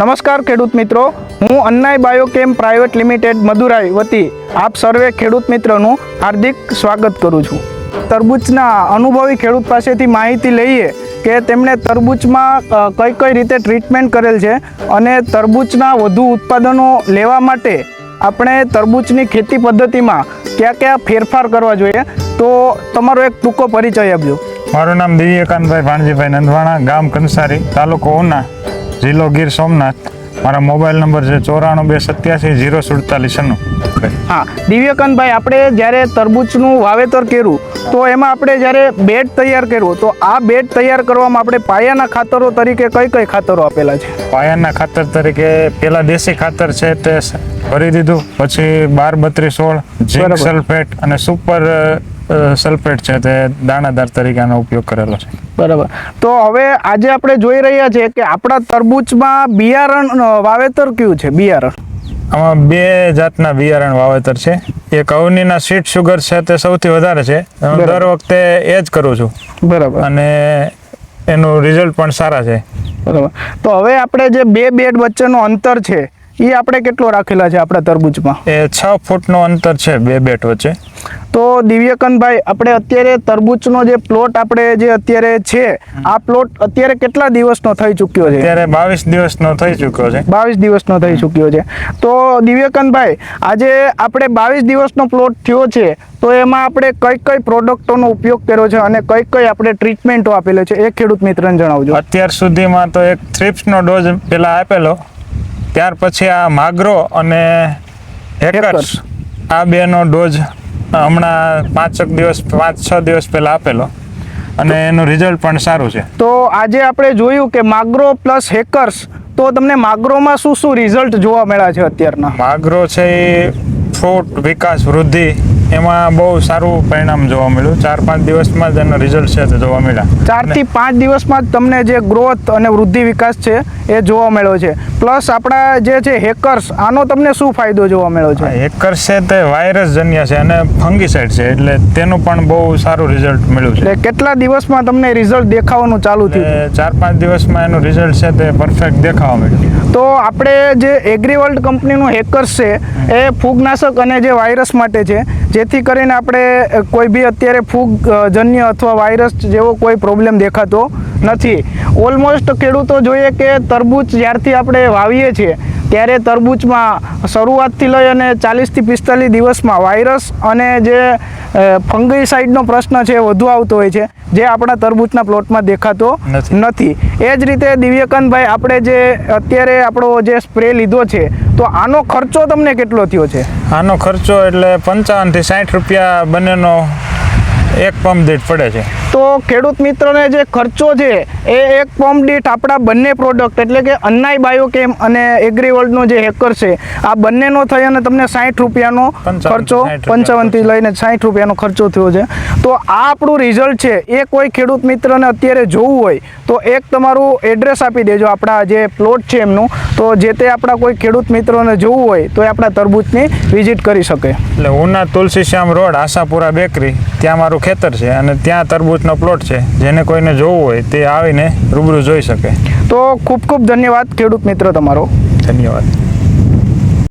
નમસ્કાર ખેડૂત મિત્રો. હું Annay Biochem private limited Madurai વતી આપ સર્વે ખેડૂત મિત્રોનું હાર્દિક સ્વાગત કરું છું. તરબૂચના અનુભવી ખેડૂત પાસેથી માહિતી લઈએ કે તેમણે તરબૂચમાં કઈ કઈ રીતે ટ્રીટમેન્ટ કરેલ છે અને તરબૂચના વધુ ઉત્પાદનો લેવા માટે આપણે તરબૂચની ખેતી પદ્ધતિમાં કયા કયા ફેરફાર કરવા જોઈએ. તો તમારો એક ટૂંકો પરિચય આપજો. મારું નામ દિવ્યકાંતભાઈ ભાણજીભાઈ નંદવાણા, ગામ કંસારી, તાલુકો ઉના. જિલ્લો ગીર સોમનાથ. મારા મોબાઈલ નંબર છે ચોરાણું બે સત્યાસી જીરો સુડતાલીસ હા દિવ્યકાંતભાઈ આપણે જ્યારે તરબૂચનું વાવેતર કર્યું તો એમાં આપણે જ્યારે બેડ તૈયાર કર્યું તો આ બેડ તૈયાર કરવામાં આપણે પાયાના ખાતરો તરીકે કઈ કઈ ખાતરો આપેલા છે? પાયાના ખાતર તરીકે પેલા દેશી ખાતર છે તે ભરી દીધું પછી બાર બત્રીસ સોળ ઝીંક. સલ્ફેટ અને સુપર સલ્ફેટ છે તે દાણાદાર તરીકે આનો ઉપયોગ કરેલો છે. બરાબર. તો હવે આજે આપણે જોઈ રહ્યા છીએ કે આપણા તરબૂચમાં બિયારણ વાવેતર કયું છે? બિયારણ. આમાં બે જાતના બિયારણ વાવેતર છે. એક અવનીના સીટ સુગર છે તે સૌથી વધારે છે. હું દર વખતે એ જ કરું છું. બરાબર. અને એનું રિઝલ્ટ પણ સારા છે. બરાબર. તો હવે આપણે જે બે બેડ વચ્ચેનું અંતર છે એ આપણે કેટલો રાખેલા છે આપણા તરબૂચમાં? એ છ ફૂટનો અંતર છે બે બેટ વચ્ચે. તો દિવ્યકનભાઈ આપણે અત્યારે તરબૂચનો જે પ્લોટ આપણે જે અત્યારે છે આ પ્લોટ અત્યારે કેટલા દિવસનો થઈ ચૂક્યો છે? અત્યારે બાવીસ દિવસનો થઈ ચૂક્યો છે. બાવીસ દિવસનો થઈ ચૂક્યો છે. તો દિવ્યકનભાઈ આજે આપણે બાવીસ દિવસનો પ્લોટ થયો છે તો એમાં આપણે કઈ કઈ પ્રોડક્ટોનો ઉપયોગ કર્યો છે અને કઈ કઈ આપણે ટ્રીટમેન્ટો આપેલો છે એ ખેડૂત મિત્રને જણાવજો. અત્યાર સુધીમાં તો એક થ્રિપ્સનો ડોઝ પહેલાં આપેલો ત્યાર પછી આ માગ્રો અને હેકર્સ. આ બેનો ડોઝ હમણાં પાંચક દિવસ પાંચ છ દિવસ પહેલા આપેલો. અને એનું રિઝલ્ટ પણ સારું છે. તો આજે આપણે જોયું કે માગ્રો પ્લસ હેકર્સ તો તમને માગ્રોમાં શું શું રિઝલ્ટ જોવા મળ્યા છે અત્યારના? માગ્રો છે એ ફ્રૂટ વિકાસ વૃદ્ધિ એમાં બહુ સારું પરિણામ જોવા મળ્યું. ચાર પાંચ દિવસમાં જ એનો રિઝલ્ટ છે તે જોવા મળ્યા. ચારથી પાંચ દિવસમાં જ તમને જે ગ્રોથ અને વૃદ્ધિ વિકાસ છે એ જોવા મળ્યો છે. પ્લસ આપણા જે છે હેકર્સ આનો તમને શું ફાયદો જોવા મળ્યો છે? હેકર્સ છે તે વાયરસ જન્ય છે અને ફંગીસાઇડ છે એટલે તેનું પણ બહુ સારું રિઝલ્ટ મળ્યું છે. એટલે કેટલા દિવસમાં તમને રિઝલ્ટ દેખાવાનું ચાલુ થયું? ચાર પાંચ દિવસમાં એનું રિઝલ્ટ છે તે પરફેક્ટ દેખાવા મળ્યું. તો આપણે જે એગ્રીવર્લ્ડ કંપનીનું હેકર્સ છે એ ફૂગનાશક અને જે વાયરસ માટે છે જેથી કરીને આપણે કોઈ બી અત્યારે ફૂગ જન્ય અથવા વાયરસ જેવો કોઈ પ્રોબ્લેમ દેખાતો નથી. ઓલમોસ્ટ ખેડૂતો જોઈએ કે તરબૂચ જ્યારથી આપણે વાવીએ છીએ ત્યારે તરબૂચમાં શરૂઆતથી લઈ અને ચાલીસથી પિસ્તાલીસ દિવસમાં વાયરસ અને જે ફંગીસાઇડનો પ્રશ્ન છે એ વધુ આવતો હોય છે જે આપણા તરબૂચના પ્લોટમાં દેખાતો નથી. એ જ રીતે દિવ્યકાંતભાઈ આપણે જે અત્યારે આપણો જે સ્પ્રે લીધો છે તો આનો ખર્ચો તમને કેટલો થયો છે આનો ખર્ચો એટલે પંચાવનથી સાઠ રૂપિયા બંનેનો એક પંપ દીઠ પડે છે. તો ખેડૂત મિત્રોને જે ખર્ચો છે એ એક પંપ દીઠ આપણા બંને પ્રોડક્ટ એટલે કે અન્નાઈ બાયોકેમ અને એગ્રીવર્લ્ડનો જે હેકર છે આ બંનેનો થઈ અને તમને સાઠ રૂપિયાનો 55 ખર્ચો થી 60 પંચાવનથી લઈને સાઠ રૂપિયાનો ખર્ચો થયો છે. તો આ આપણું રિઝલ્ટ છે એ કોઈ ખેડૂત મિત્રને અત્યારે જોવું હોય તો એક તમારું એડ્રેસ આપી દેજો આપણા જે પ્લોટ છે એમનું. તો જે તે આપણા કોઈ ખેડૂત મિત્રોને જોવું હોય તો એ આપણા તરબૂચની વિઝિટ કરી શકે. એટલે ઉના તુલસીશ્યામ રોડ આશાપુરા બેકરી ત્યાં મારું ખેતર છે અને ત્યાં તરબૂચનો પ્લોટ છે. જેને કોઈને જોવું હોય તે આવીને રૂબરૂ જોઈ શકે. તો ખૂબ ખૂબ ધન્યવાદ ખેડૂત મિત્ર તમારો. ધન્યવાદ.